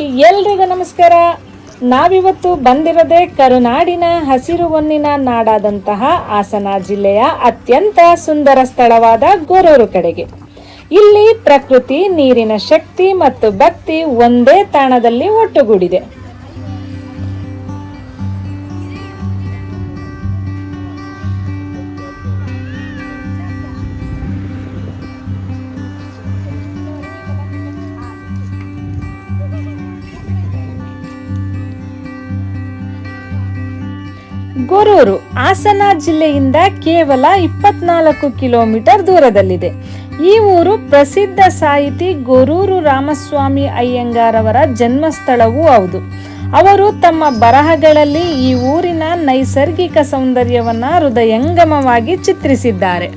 ಎಲ್ರಿಗೂ ನಮಸ್ಕಾರ. ನಾವಿವತ್ತು ಬಂದಿರದೆ ಕರುನಾಡಿನ ಹಸಿರು ಹೊನ್ನಿನ ನಾಡಾದಂತಹ ಹಾಸನ ಜಿಲ್ಲೆಯ ಅತ್ಯಂತ ಸುಂದರ ಸ್ಥಳವಾದ ಗೊರೂರು ಕಡೆಗೆ. ಇಲ್ಲಿ ಪ್ರಕೃತಿ, ನೀರಿನ ಶಕ್ತಿ ಮತ್ತು ಭಕ್ತಿ ಒಂದೇ ತಾಣದಲ್ಲಿ ಒಟ್ಟುಗೂಡಿದೆ. ಗೊರೂರು ಹಾಸನ ಜಿಲ್ಲೆಯಿಂದ ಕೇವಲ ಇಪ್ಪತ್ನಾಲ್ಕು ಕಿಲೋಮೀಟರ್ ದೂರದಲ್ಲಿದೆ. ಈ ಊರು ಪ್ರಸಿದ್ಧ ಸಾಹಿತಿ ಗೊರೂರು ರಾಮಸ್ವಾಮಿ ಅಯ್ಯಂಗಾರವರ ಜನ್ಮಸ್ಥಳವೂ ಹೌದು. ಅವರು ತಮ್ಮ ಬರಹಗಳಲ್ಲಿ ಈ ಊರಿನ ನೈಸರ್ಗಿಕ ಸೌಂದರ್ಯವನ್ನ ಹೃದಯಂಗಮವಾಗಿ ಚಿತ್ರಿಸಿದ್ದಾರೆ.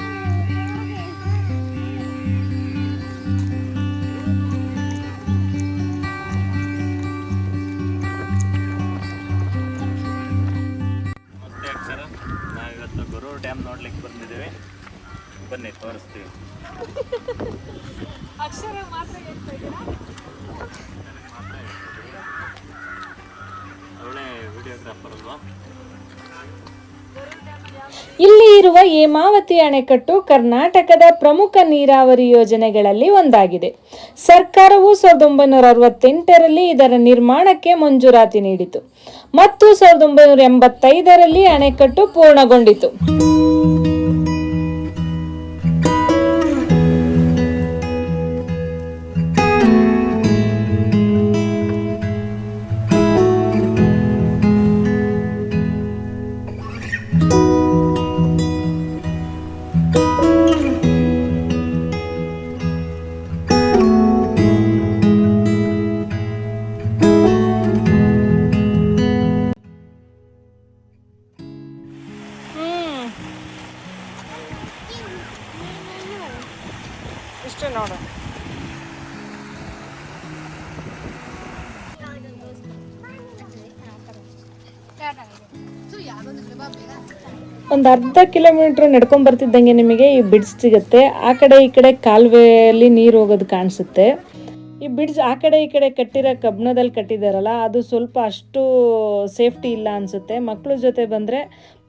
ಬನ್ನಿ ತೋರಿಸ್ತೀವಿ ಒಳ್ಳೆ ವಿಡಿಯೋಗ್ರಾಫರ್ ಅಲ್ವಾ? ಇಲ್ಲಿ ಇರುವ ಹೇಮಾವತಿ ಅಣೆಕಟ್ಟು ಕರ್ನಾಟಕದ ಪ್ರಮುಖ ನೀರಾವರಿ ಯೋಜನೆಗಳಲ್ಲಿ ಒಂದಾಗಿದೆ. ಸರ್ಕಾರವು ಸಾವಿರದ ಒಂಬೈನೂರ ಅರವತ್ತೆಂಟರಲ್ಲಿ ಇದರ ನಿರ್ಮಾಣಕ್ಕೆ ಮಂಜೂರಾತಿ ನೀಡಿತು. ಮತ್ತು ಸಾವಿರದ ಒಂಬೈನೂರ ಎಂಬತ್ತೈದರಲ್ಲಿ ಅಣೆಕಟ್ಟು ಪೂರ್ಣಗೊಂಡಿತು. ಒಂದು ಅರ್ಧ ಕಿಲೋಮೀಟ್ರ್ ನಡ್ಕೊಂಡು ಬರ್ತಿದ್ದಂಗೆ ನಿಮಗೆ ಈ ಬ್ರಿಡ್ಜ್ ಸಿಗುತ್ತೆ. ಆ ಕಡೆ ಈ ಕಡೆ ಕಾಲುವೆಯಲ್ಲಿ ನೀರು ಹೋಗೋದು ಕಾಣಿಸುತ್ತೆ. ಈ ಬ್ರಿಡ್ಜ್ ಆ ಕಡೆ ಈ ಕಡೆ ಕಟ್ಟಿರೋ ಕಬ್ಬಣದಲ್ಲಿ ಕಟ್ಟಿದಾರಲ್ಲ, ಅದು ಸ್ವಲ್ಪ ಅಷ್ಟು ಸೇಫ್ಟಿ ಇಲ್ಲ ಅನಿಸುತ್ತೆ. ಮಕ್ಕಳ ಜೊತೆ ಬಂದರೆ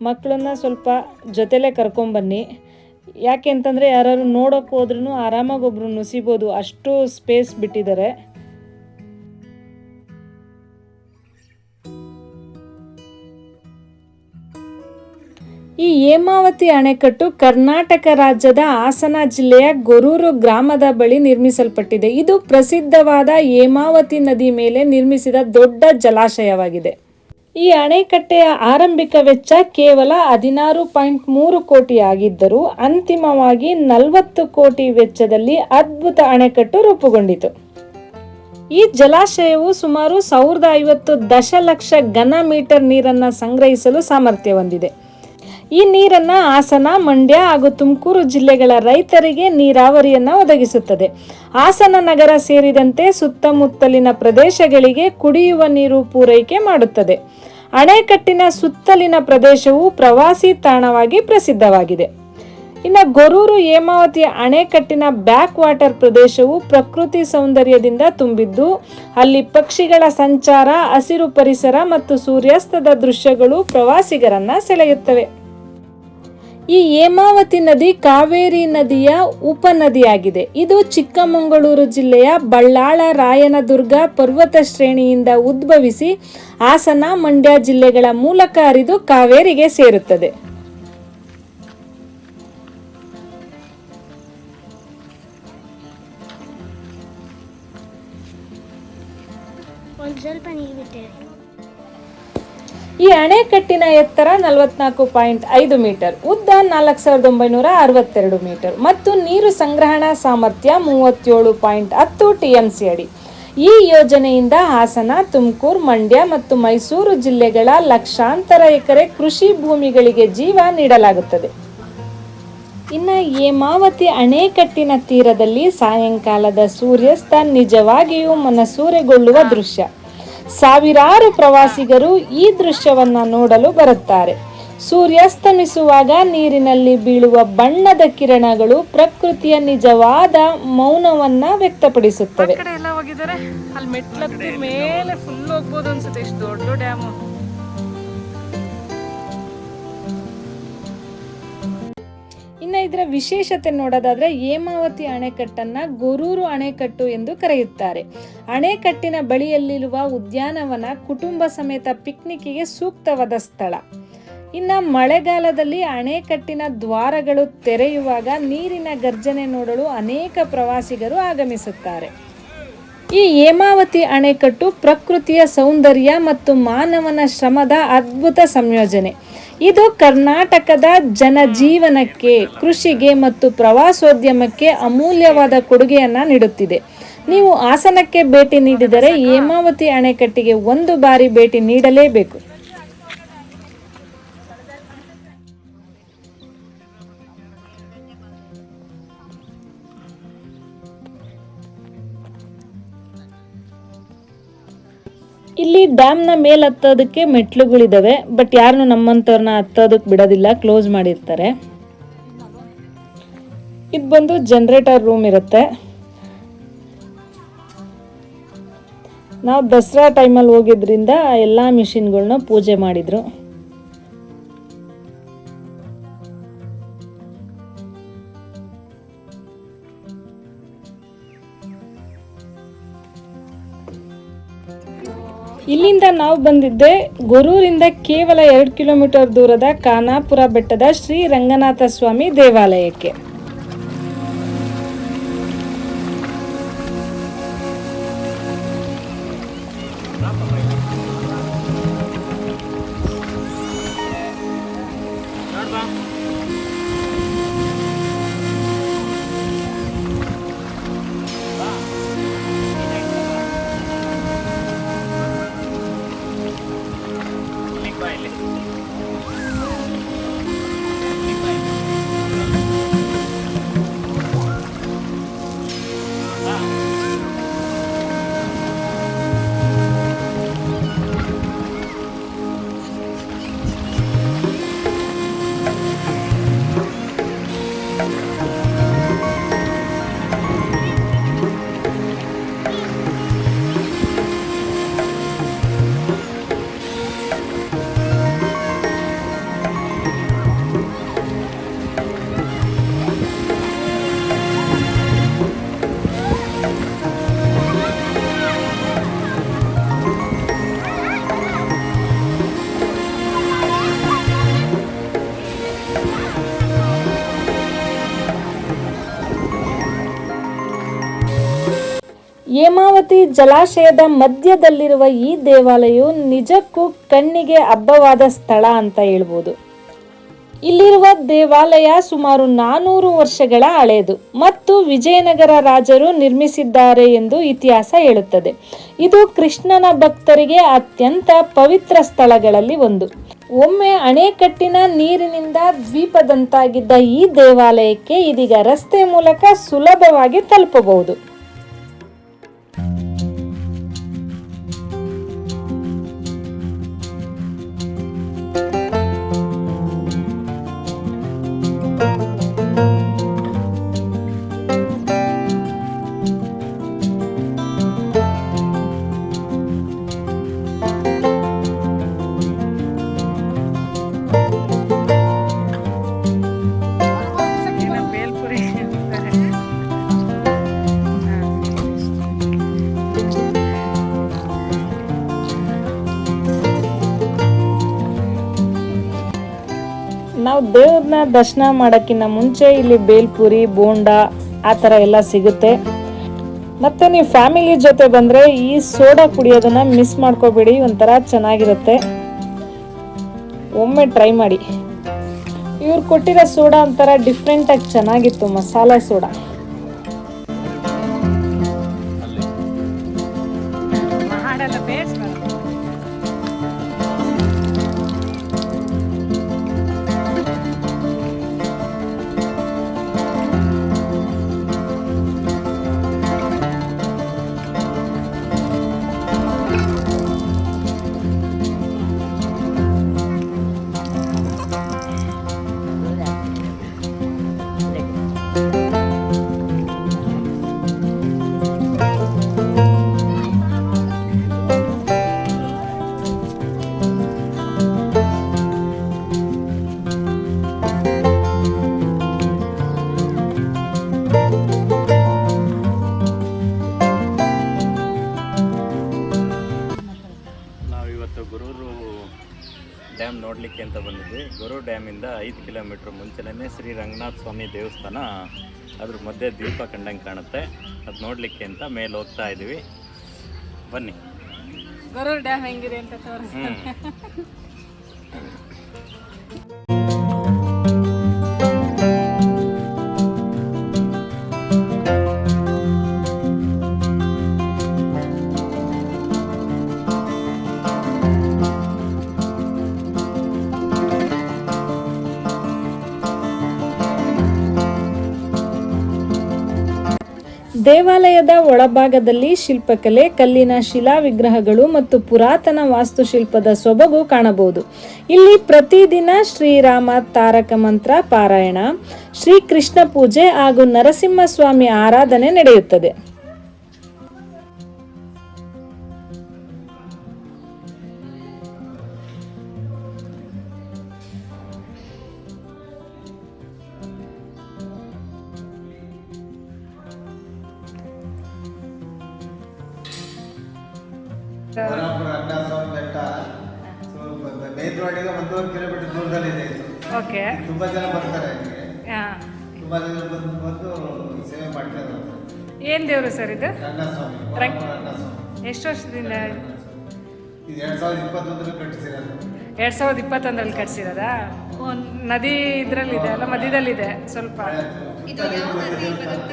ಮಕ್ಕಳನ್ನ ಸ್ವಲ್ಪ ಜೊತೆಲೇ ಕರ್ಕೊಂಬನ್ನಿ ಯಾಕೆ ಅಂತಂದರೆ ಯಾರು ನೋಡೋಕೆ ಹೋದ್ರೂ ಆರಾಮಾಗಿ ಒಬ್ಬರು ನುಸಿಬೋದು. ಅಷ್ಟು ಸ್ಪೇಸ್ ಬಿಟ್ಟಿದ್ದಾರೆ ಈ ಹೇಮಾವತಿ ಅಣೆಕಟ್ಟು ಕರ್ನಾಟಕ ರಾಜ್ಯದ ಹಾಸನ ಜಿಲ್ಲೆಯ ಗೊರೂರು ಗ್ರಾಮದ ಬಳಿ ನಿರ್ಮಿಸಲ್ಪಟ್ಟಿದೆ. ಇದು ಪ್ರಸಿದ್ಧವಾದ ಹೇಮಾವತಿ ನದಿ ಮೇಲೆ ನಿರ್ಮಿಸಿದ ದೊಡ್ಡ ಜಲಾಶಯವಾಗಿದೆ. ಈ ಅಣೆಕಟ್ಟೆಯ ಆರಂಭಿಕ ವೆಚ್ಚ ಕೇವಲ ಹದಿನಾರು ಪಾಯಿಂಟ್ ಮೂರು ಕೋಟಿ ಆಗಿದ್ದರೂ ಅಂತಿಮವಾಗಿ ನಲವತ್ತು ಕೋಟಿ ವೆಚ್ಚದಲ್ಲಿ ಅದ್ಭುತ ಅಣೆಕಟ್ಟು ರೂಪುಗೊಂಡಿತು. ಈ ಜಲಾಶಯವು ಸುಮಾರು ಸಾವಿರದ ಐವತ್ತು ದಶಲಕ್ಷ ಘನ ಮೀಟರ್ ನೀರನ್ನು ಸಂಗ್ರಹಿಸಲು ಸಾಮರ್ಥ್ಯ ಹೊಂದಿದೆ. ಈ ನೀರನ್ನ ಹಾಸನ, ಮಂಡ್ಯ ಹಾಗೂ ತುಮಕೂರು ಜಿಲ್ಲೆಗಳ ರೈತರಿಗೆ ನೀರಾವರಿಯನ್ನ ಒದಗಿಸುತ್ತದೆ. ಹಾಸನ ನಗರ ಸೇರಿದಂತೆ ಸುತ್ತಮುತ್ತಲಿನ ಪ್ರದೇಶಗಳಿಗೆ ಕುಡಿಯುವ ನೀರು ಪೂರೈಕೆ ಮಾಡುತ್ತದೆ. ಅಣೆಕಟ್ಟಿನ ಸುತ್ತಲಿನ ಪ್ರದೇಶವು ಪ್ರವಾಸಿ ತಾಣವಾಗಿ ಪ್ರಸಿದ್ಧವಾಗಿದೆ. ಇನ್ನು ಗೊರೂರು ಹೇಮಾವತಿಯ ಅಣೆಕಟ್ಟಿನ ಬ್ಯಾಕ್ ವಾಟರ್ ಪ್ರದೇಶವು ಪ್ರಕೃತಿ ಸೌಂದರ್ಯದಿಂದ ತುಂಬಿದ್ದು, ಅಲ್ಲಿ ಪಕ್ಷಿಗಳ ಸಂಚಾರ, ಹಸಿರು ಪರಿಸರ ಮತ್ತು ಸೂರ್ಯಾಸ್ತದ ದೃಶ್ಯಗಳು ಪ್ರವಾಸಿಗರನ್ನ ಸೆಳೆಯುತ್ತವೆ. ಈ ಹೇಮಾವತಿ ನದಿ ಕಾವೇರಿ ನದಿಯ ಉಪನದಿಯಾಗಿದೆ. ಇದು ಚಿಕ್ಕಮಗಳೂರು ಜಿಲ್ಲೆಯ ಬಳ್ಳಾಳ, ರಾಯನದುರ್ಗ ಪರ್ವತ ಶ್ರೇಣಿಯಿಂದ ಉದ್ಭವಿಸಿ ಹಾಸನ, ಮಂಡ್ಯ ಜಿಲ್ಲೆಗಳ ಮೂಲಕ ಹರಿದು ಕಾವೇರಿಗೆ ಸೇರುತ್ತದೆ. ಸ್ವಲ್ಪ ಬಿಟ್ಟೆ ಈ ಅಣೆಕಟ್ಟಿನ ಎತ್ತರ ನಲವತ್ನಾಲ್ಕು ಪಾಯಿಂಟ್ ಐದು ಮೀಟರ್, ಉದ್ದ ನಾಲ್ಕು ಸಾವಿರದ ಒಂಬೈನೂರ ಅರವತ್ತೆರಡು ಮೀಟರ್ ಮತ್ತು ನೀರು ಸಂಗ್ರಹಣಾ ಸಾಮರ್ಥ್ಯ ಮೂವತ್ತೇಳು ಪಾಯಿಂಟ್ ಹತ್ತು ಟಿ ಎಂ ಸಿ ಅಡಿ. ಈ ಯೋಜನೆಯಿಂದ ಹಾಸನ, ತುಮಕೂರು, ಮಂಡ್ಯ ಮತ್ತು ಮೈಸೂರು ಜಿಲ್ಲೆಗಳ ಲಕ್ಷಾಂತರ ಎಕರೆ ಕೃಷಿ ಭೂಮಿಗಳಿಗೆ ಜೀವ ನೀಡಲಾಗುತ್ತದೆ. ಇನ್ನು ಹೇಮಾವತಿ ಅಣೆಕಟ್ಟಿನ ತೀರದಲ್ಲಿ ಸಾಯಂಕಾಲದ ಸೂರ್ಯಾಸ್ತ ನಿಜವಾಗಿಯೂ ಮನಸೂರೆಗೊಳ್ಳುವ ದೃಶ್ಯ. ಸಾವಿರಾರು ಪ್ರವಾಸಿಗರು ಈ ದೃಶ್ಯವನ್ನ ನೋಡಲು ಬರುತ್ತಾರೆ. ಸೂರ್ಯಾಸ್ತಮಿಸುವಾಗ ನೀರಿನಲ್ಲಿ ಬೀಳುವ ಬಣ್ಣದ ಕಿರಣಗಳು ಪ್ರಕೃತಿಯ ನಿಜವಾದ ಮೌನವನ್ನ ವ್ಯಕ್ತಪಡಿಸುತ್ತವೆ. ಮೇಲೆ ಫುಲ್ ಹೋಗ್ಬೋದು ಅನ್ಸುತ್ತೆ. ಇಷ್ಟು ದೊಡ್ಡ ಡ್ಯಾಮು ಇನ್ನು ಇದರ ವಿಶೇಷತೆ ನೋಡೋದಾದ್ರೆ ಹೇಮಾವತಿ ಅಣೆಕಟ್ಟನ್ನ ಗೊರೂರು ಅಣೆಕಟ್ಟು ಎಂದು ಕರೆಯುತ್ತಾರೆ. ಅಣೆಕಟ್ಟಿನ ಬಳಿಯಲ್ಲಿರುವ ಉದ್ಯಾನವನ ಕುಟುಂಬ ಸಮೇತ ಪಿಕ್ನಿಕ್ಕಿಗೆ ಸೂಕ್ತವಾದ ಸ್ಥಳ. ಇನ್ನ ಮಳೆಗಾಲದಲ್ಲಿ ಅಣೆಕಟ್ಟಿನ ದ್ವಾರಗಳು ತೆರೆಯುವಾಗ ನೀರಿನ ಗರ್ಜನೆ ನೋಡಲು ಅನೇಕ ಪ್ರವಾಸಿಗರು ಆಗಮಿಸುತ್ತಾರೆ. ಈ ಹೇಮಾವತಿ ಅಣೆಕಟ್ಟು ಪ್ರಕೃತಿಯ ಸೌಂದರ್ಯ ಮತ್ತು ಮಾನವನ ಶ್ರಮದ ಅದ್ಭುತ ಸಂಯೋಜನೆ. ಇದು ಕರ್ನಾಟಕದ ಜನಜೀವನಕ್ಕೆ, ಕೃಷಿಗೆ ಮತ್ತು ಪ್ರವಾಸೋದ್ಯಮಕ್ಕೆ ಅಮೂಲ್ಯವಾದ ಕೊಡುಗೆಯನ್ನ ನೀಡುತ್ತಿದೆ. ನೀವು ಹಾಸನಕ್ಕೆ ಭೇಟಿ ನೀಡಿದರೆ ಹೇಮಾವತಿ ಅಣೆಕಟ್ಟಿಗೆ ಒಂದು ಬಾರಿ ಭೇಟಿ ನೀಡಲೇಬೇಕು. ಇಲ್ಲಿ ಡ್ಯಾಮ್ನ ಮೇಲೆ ಹತ್ತೋದಕ್ಕೆ ಮೆಟ್ಲುಗಳಿದಾವೆ ಬಟ್ ಯಾರನ್ನು ನಮ್ಮಂಥವ್ರನ್ನ ಹತ್ತೋದಕ್ಕೆ ಬಿಡೋದಿಲ್ಲ ಕ್ಲೋಸ್ ಮಾಡಿರ್ತಾರೆ. ಇದು ಬಂದು ಜನರೇಟರ್ ರೂಮ್ ಇರುತ್ತೆ. ನಾವು ದಸರಾ ಟೈಮಲ್ಲಿ ಹೋಗಿದ್ರಿಂದ ಎಲ್ಲ ಮಿಷಿನ್ಗಳನ್ನ ಪೂಜೆ ಮಾಡಿದ್ರು. ಇಲ್ಲಿಂದ ನಾವು ಬಂದಿದ್ದೆ ಗೊರೂರಿಂದ ಕೇವಲ ಎರಡು ಕಿಲೋಮೀಟರ್ ದೂರದ ಖಾನಾಪುರ ಬೆಟ್ಟದ ಶ್ರೀ ರಂಗನಾಥ ಸ್ವಾಮಿ ದೇವಾಲಯಕ್ಕೆ. ಹೇಮಾವತಿ ಜಲಾಶಯದ ಮಧ್ಯದಲ್ಲಿರುವ ಈ ದೇವಾಲಯವು ನಿಜಕ್ಕೂ ಕಣ್ಣಿಗೆ ಹಬ್ಬವಾದ ಸ್ಥಳ ಅಂತ ಹೇಳ್ಬೋದು. ಇಲ್ಲಿರುವ ದೇವಾಲಯ ಸುಮಾರು ನಾನೂರು ವರ್ಷಗಳ ಹಳೆಯದು ಮತ್ತು ವಿಜಯನಗರ ರಾಜರು ನಿರ್ಮಿಸಿದ್ದಾರೆ ಎಂದು ಇತಿಹಾಸ ಹೇಳುತ್ತದೆ. ಇದು ಕೃಷ್ಣನ ಭಕ್ತರಿಗೆ ಅತ್ಯಂತ ಪವಿತ್ರ ಸ್ಥಳಗಳಲ್ಲಿ ಒಂದು. ಒಮ್ಮೆ ಅಣೆಕಟ್ಟಿನ ನೀರಿನಿಂದ ದ್ವೀಪದಂತಾಗಿದ್ದ ಈ ದೇವಾಲಯಕ್ಕೆ ಇದೀಗ ರಸ್ತೆ ಮೂಲಕ ಸುಲಭವಾಗಿ ತಲುಪಬಹುದು. ದರ್ಶನ ಮಾಡೋಕ್ಕಿಂತ ಮುಂಚೆ ಇಲ್ಲಿ ಬೇಲ್ಪುರಿ, ಬೋಂಡ, ಆ ಥರ ಎಲ್ಲ ಸಿಗುತ್ತೆ. ಮತ್ತು ನೀವು ಫ್ಯಾಮಿಲಿ ಜೊತೆ ಬಂದರೆ ಈ ಸೋಡಾ ಕುಡಿಯೋದನ್ನ ಮಿಸ್ ಮಾಡ್ಕೋಬೇಡಿ, ಒಂಥರ ಚೆನ್ನಾಗಿರುತ್ತೆ. ಒಮ್ಮೆ ಟ್ರೈ ಮಾಡಿ. ಇವ್ರು ಕೊಟ್ಟಿರೋ ಸೋಡಾ ಒಂಥರ ಡಿಫ್ರೆಂಟಾಗಿ ಚೆನ್ನಾಗಿತ್ತು, ಮಸಾಲೆ ಸೋಡಾ. ಮುಂಚೆನೇ ಶ್ರೀ ರಂಗನಾಥ ಸ್ವಾಮಿ ದೇವಸ್ಥಾನ. ಅದ್ರ ಮಧ್ಯೆ ದೀಪ ಕಂಡಂಗೆ ಕಾಣುತ್ತೆ. ಅದು ನೋಡಲಿಕ್ಕೆ ಅಂತ ಮೇಲೆ ಹೋಗ್ತಾ ಇದ್ದೀವಿ ಬನ್ನಿ. ಡ್ಯಾಮ್ ಹೆಂಗಿದೆ ಅಂತ ದೇವಾಲಯದ ಒಳಭಾಗದಲ್ಲಿ ಶಿಲ್ಪಕಲೆ, ಕಲ್ಲಿನ ಶಿಲಾ ವಿಗ್ರಹಗಳು ಮತ್ತು ಪುರಾತನ ವಾಸ್ತುಶಿಲ್ಪದ ಸೊಬಗು ಕಾಣಬಹುದು. ಇಲ್ಲಿ ಪ್ರತಿದಿನ ಶ್ರೀರಾಮ ತಾರಕ ಮಂತ್ರ ಪಾರಾಯಣ, ಶ್ರೀಕೃಷ್ಣ ಪೂಜೆ ಹಾಗೂ ನರಸಿಂಹಸ್ವಾಮಿ ಆರಾಧನೆ ನಡೆಯುತ್ತದೆ. ತುಂಬಾ ಜನ ಬಂದು ಬಂದು ಸೇವೆ ಮಾಡ್ತಾರೆ ಏನು ದೇವರು ಸರ್ ಇದು? ರಂಗಸ್ವಾಮಿ ರಂಗ- ಬರಾಪುರ ರಂಗಸ್ವಾಮಿ. ಎಷ್ಟು ವರ್ಷದಿಂದ? ಇದು ಎರಡ್ ಸಾವಿರದ ಇಪ್ಪತ್ತೊಂದರಲ್ಲಿ ಕಟ್ಟಿಸಿರೋದು. ಎರಡು ಸಾವಿರದ ಇಪ್ಪತ್ತೊಂದರಲ್ಲಿ ಕಟ್ಸಿರೋದಾ ಒಂದು ನದಿ ಇದರಲ್ಲಿದೆ ಅಲ್ಲ ಮಧ್ಯದಲ್ಲಿದೆ ಸ್ವಲ್ಪ. ಸುತ್ತಲೂ ಮಧ್ಯ ದೇವಸ್ಥಾನ.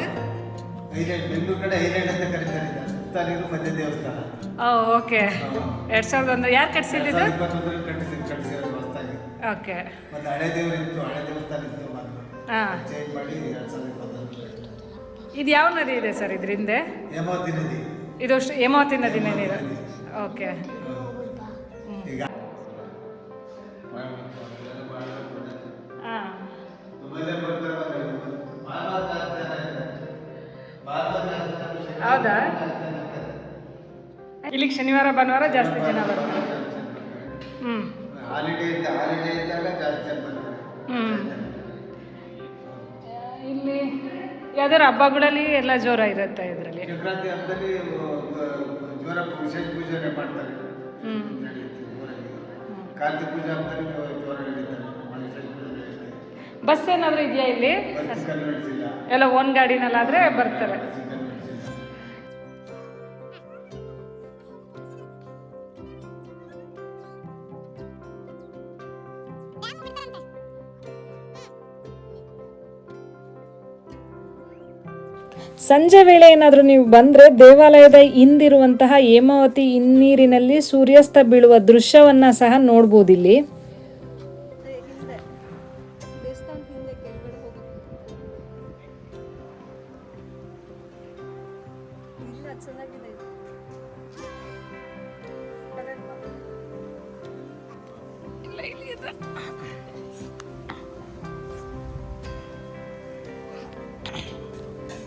ಐಲ್ಯಾಂಡ್ ಬೆಂಗಳೂರು ಕಡೆ ಐಲ್ಯಾಂಡ್ ಅಂತ ಕರೀತಾರೆ ಇದನ್ನ. ಸುತ್ತಲೂ ಮಧ್ಯ ದೇವಸ್ಥಾನ. ಓಕೆ. ಎರಡು ಸಾವಿರದ ಒಂದು ಯಾರು ಕಟ್ಸಿದ್ದು ಎರಡ್ ಸಾವಿರದ ಇಪ್ಪತ್ತೊಂದರಲ್ಲಿ ಕಟ್ಟಿಸಿ ಕಟ್ಟಿಸಿರೋದು ಹೊಸದಾಗಿ ಓಕೆ. ಮತ್ತೆ ಹಳೆ ದೇವರು ಇತ್ತು ಹಳೆ ದೇವಸ್ಥಾನ ಇತ್ತು. ಹಾಂ ಚೇಂಜ್ ಮಾಡಿ ಎರಡ್ ಸಾವಿರದ ಇಪ್ಪತ್ತೊಂದರಲ್ಲಿ ಇದು ಯಾವ ನದಿ ಇದೆ ಸರ್ ಇದ್ರ ಹಿಂದೆ? ಹೇಮಾವತಿ ನದಿ ಇದು ಅಷ್ಟು ಹೇಮಾವತಿ ನದಿನೇ ನೀರು ಓಕೆ. ಈಗ ಹಾಂ. ಹೌದಾ? ಇಲ್ಲಿಗೆ ಶನಿವಾರ ಭಾನುವಾರ ಜಾಸ್ತಿ ಜನ ಬರ್ತಾರೆ. ಹ್ಞೂ ಹಾಲಿಡೇ ಇದ್ದ ಹಾಲಿಡೇ ಇದ್ದಾಗ ಜಾಸ್ತಿ ಜನ ಬರ್ತಾರೆ. ಹ್ಞೂ ಇಲ್ಲಿ ಯಾವ್ದಾದ್ರು ಹಬ್ಬಗಳಲ್ಲಿ ಎಲ್ಲ ಜೋರ ಇರುತ್ತೆ ಇದರಲ್ಲಿ. ಸಂಕ್ರಾಂತಿ ಹಬ್ಬದಲ್ಲಿ ಜೋರ ವಿಶೇಷ ಪೂಜೆ ಮಾಡ್ತಾರೆ. ಹ್ಞೂ ನಡೆಯುತ್ತೆ ಊರಲ್ಲಿ. ಕಾರ್ತಿಕ ಪೂಜೆ ಹಬ್ಬದಲ್ಲಿ ಜೋರ ನಡೀತಾರೆ. ವಿಶೇಷ ಪೂಜೆ ನಡೆಯುತ್ತೆ ಬಸ್ ಏನಾದರೂ ಇದೆಯಾ ಇಲ್ಲಿ? ಬಸ್ ಕಲ್ಲು ನಡೆಸಿಲ್ಲ ಎಲ್ಲ ಓನ್ ಗಾಡಿನಲ್ಲಾದರೆ ಬರ್ತಾರೆ. ಕಲ್ಲು ಸಂಜೆ ವೇಳೆ ಏನಾದರೂ ನೀವು ಬಂದರೆ ದೇವಾಲಯದ ಹಿಂದಿರುವಂತಹ ಹೇಮಾವತಿ ಹಿನ್ನೀರಿನಲ್ಲಿ ಸೂರ್ಯಾಸ್ತ ಬೀಳುವ ದೃಶ್ಯವನ್ನ ಸಹ ನೋಡ್ಬೋದು ಇಲ್ಲಿ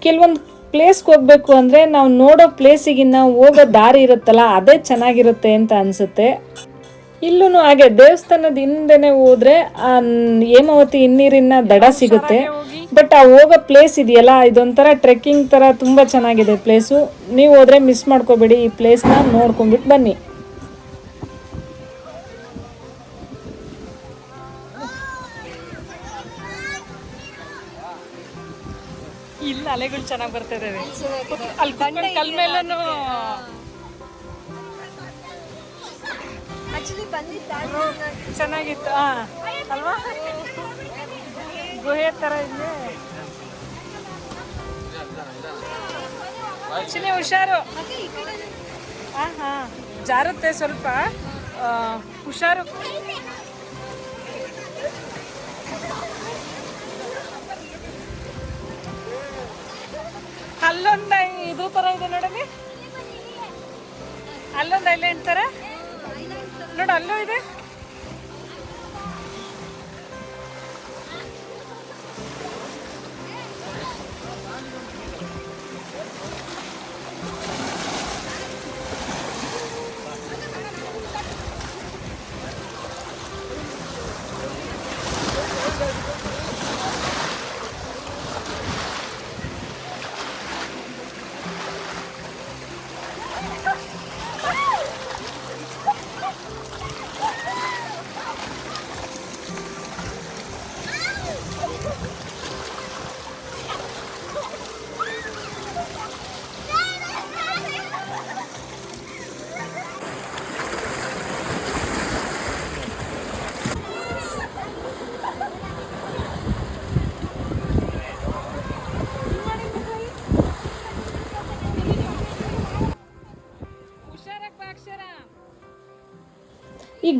ಕೆಲವೊಂದು ಪ್ಲೇಸ್ಗೆ ಹೋಗ್ಬೇಕು ಅಂದರೆ ನಾವು ನೋಡೋ ಪ್ಲೇಸಿಗಿನ್ನ ಹೋಗೋ ದಾರಿ ಇರುತ್ತಲ್ಲ ಅದೇ ಚೆನ್ನಾಗಿರುತ್ತೆ ಅಂತ ಅನಿಸುತ್ತೆ. ಇಲ್ಲೂ ಹಾಗೆ ದೇವಸ್ಥಾನದ ಹಿಂದೆನೆ ಹೋದ್ರೆ ಆ ಹೇಮಾವತಿ ಹಿನ್ನೀರಿನ ದಡ ಸಿಗುತ್ತೆ. ಬಟ್ ಆ ಹೋಗೋ ಪ್ಲೇಸ್ ಇದೆಯಲ್ಲ ಇದೊಂಥರ ಟ್ರೆಕ್ಕಿಂಗ್ ಥರ ತುಂಬ ಚೆನ್ನಾಗಿದೆ ಪ್ಲೇಸು ನೀವು ಹೋದ್ರೆ ಮಿಸ್ ಮಾಡ್ಕೋಬೇಡಿ ಈ ಪ್ಲೇಸ್ನ ನೋಡ್ಕೊಂಡ್ಬಿಟ್ಟು ಬನ್ನಿ. ಅಲೆಗಳು ಚೆನ್ನಾಗಿ ಬರ್ತಾ ಇದಾವೆ. ಅಲ್ಲಿ ಬಂಡೆ ಕಲ್ ಮೇಲೂ ಚೆನ್ನಾಗಿತ್ತು. ಹಾ ಅಲ್ವಾ? ಗುಹೆ ಥರ ಇದೆ. ಆಕ್ಚುಲಿ ಹುಷಾರು. ಹಾ ಹಾ ಜಾರುತ್ತೆ ಸ್ವಲ್ಪ. ಹುಷಾರು. ಅಲ್ಲೊಂದು ಇದು ಥರ ಇದೆ ನೋಡಲಿ ಅಲ್ಲೊಂದು ಐಲ್ಯಾಂಡ್ ಥರ ನೋಡು ಅಲ್ಲೂ ಇದೆ.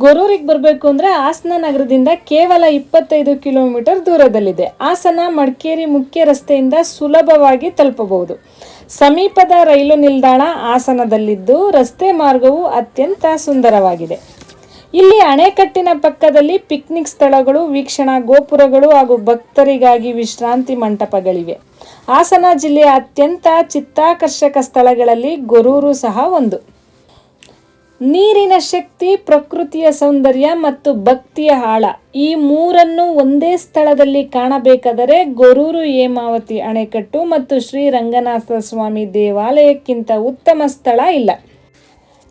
ಗೊರೂರಿಗೆ ಬರಬೇಕು ಅಂದರೆ ಹಾಸನ ನಗರದಿಂದ ಕೇವಲ ಇಪ್ಪತ್ತೈದು ಕಿಲೋಮೀಟರ್ ದೂರದಲ್ಲಿದೆ. ಹಾಸನ ಮಡಿಕೇರಿ ಮುಖ್ಯ ರಸ್ತೆಯಿಂದ ಸುಲಭವಾಗಿ ತಲುಪಬಹುದು. ಸಮೀಪದ ರೈಲು ನಿಲ್ದಾಣ ಹಾಸನದಲ್ಲಿದ್ದು ರಸ್ತೆ ಮಾರ್ಗವು ಅತ್ಯಂತ ಸುಂದರವಾಗಿದೆ. ಇಲ್ಲಿ ಅಣೆಕಟ್ಟಿನ ಪಕ್ಕದಲ್ಲಿ ಪಿಕ್ನಿಕ್ ಸ್ಥಳಗಳು, ವೀಕ್ಷಣಾ ಗೋಪುರಗಳು ಹಾಗೂ ಭಕ್ತರಿಗಾಗಿ ವಿಶ್ರಾಂತಿ ಮಂಟಪಗಳಿವೆ. ಹಾಸನ ಜಿಲ್ಲೆಯ ಅತ್ಯಂತ ಚಿತ್ತಾಕರ್ಷಕ ಸ್ಥಳಗಳಲ್ಲಿ ಗೊರೂರು ಸಹ ಒಂದು. ನೀರಿನ ಶಕ್ತಿ, ಪ್ರಕೃತಿಯ ಸೌಂದರ್ಯ ಮತ್ತು ಭಕ್ತಿಯ ಆಳ ಈ ಮೂರನ್ನು ಒಂದೇ ಸ್ಥಳದಲ್ಲಿ ಕಾಣಬೇಕಾದರೆ ಗೊರೂರು ಹೇಮಾವತಿ ಅಣೆಕಟ್ಟು ಮತ್ತು ಶ್ರೀ ರಂಗನಾಥ ಸ್ವಾಮಿ ದೇವಾಲಯಕ್ಕಿಂತ ಉತ್ತಮ ಸ್ಥಳ ಇಲ್ಲ.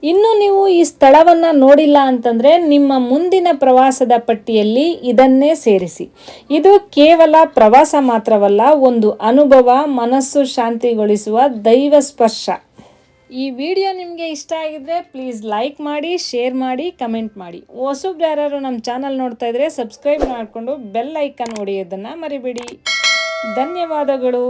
ಇನ್ನು ನೀವು ಈ ಸ್ಥಳವನ್ನು ನೋಡಿಲ್ಲ ಅಂತಂದರೆ ನಿಮ್ಮ ಮುಂದಿನ ಪ್ರವಾಸದ ಪಟ್ಟಿಯಲ್ಲಿ ಇದನ್ನೇ ಸೇರಿಸಿ. ಇದು ಕೇವಲ ಪ್ರವಾಸ ಮಾತ್ರವಲ್ಲ, ಒಂದು ಅನುಭವ, ಮನಸ್ಸು ಶಾಂತಿಗೊಳಿಸುವ ದೈವ ಸ್ಪರ್ಶ. ಈ ವಿಡಿಯೋ ನಿಮಗೆ ಇಷ್ಟ ಆಗಿದ್ರೆ ಪ್ಲೀಸ್ ಲೈಕ್ ಮಾಡಿ ಶೇರ್ ಮಾಡಿ ಕಮೆಂಟ್ ಮಾಡಿ. ಹೊಸಬ್ರು ಯಾರು ನಮ್ಮ ಚಾನಲ್ ನೋಡ್ತಾ ಇದ್ರೆ ಸಬ್ಸ್ಕ್ರೈಬ್ ಮಾಡಿಕೊಂಡು ಬೆಲ್ ಐಕನ್ ಹೊಡೆಯೋದನ್ನು ಮರಿಬೇಡಿ. ಧನ್ಯವಾದಗಳು.